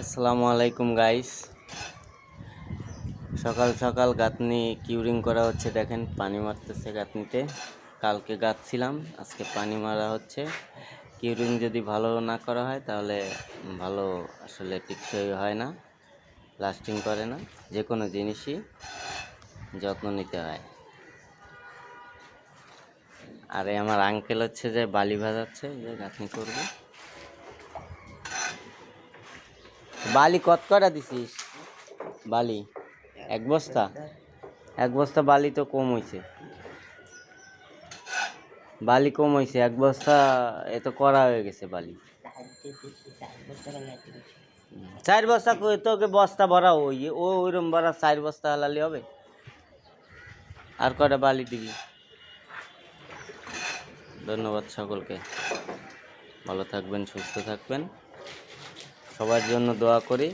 আসসালামু আলাইকুম গাইস সকাল সকাল গাঁথনি কিউরিং করা হচ্ছে, দেখেন। পানি মারতেছে গাঁথনিতে। কালকে গাঁথছিলাম, আজকে পানি মারা হচ্ছে। কিউরিং যদি ভালো না করা হয়, তাহলে ভালো আসলে টিকসই হয় না লাস্টিং করে না যে কোনো জিনিসই যত্ন নিতে হয়। আর, আমার আঙ্কেল হচ্ছে যে বালি ভাজাচ্ছে, যে গাঁথনি করবে। বালি কত কটা দিছিস? বালি? এক বস্তা? এক বস্তা বালি তো কম হয়েছে বালি কম হয়েছে এক বস্তা এ তো করা হয়ে গেছে বালি। চার বস্তা তোকে বস্তা ভরা ওই, ও ওইরকম ভরা চার বস্তা হালালি হবে? আর কটা বালি দিবি? ধন্যবাদ সকলকে। ভালো থাকবেন, সুস্থ থাকবেন। সবার জন্য দোয়া করি।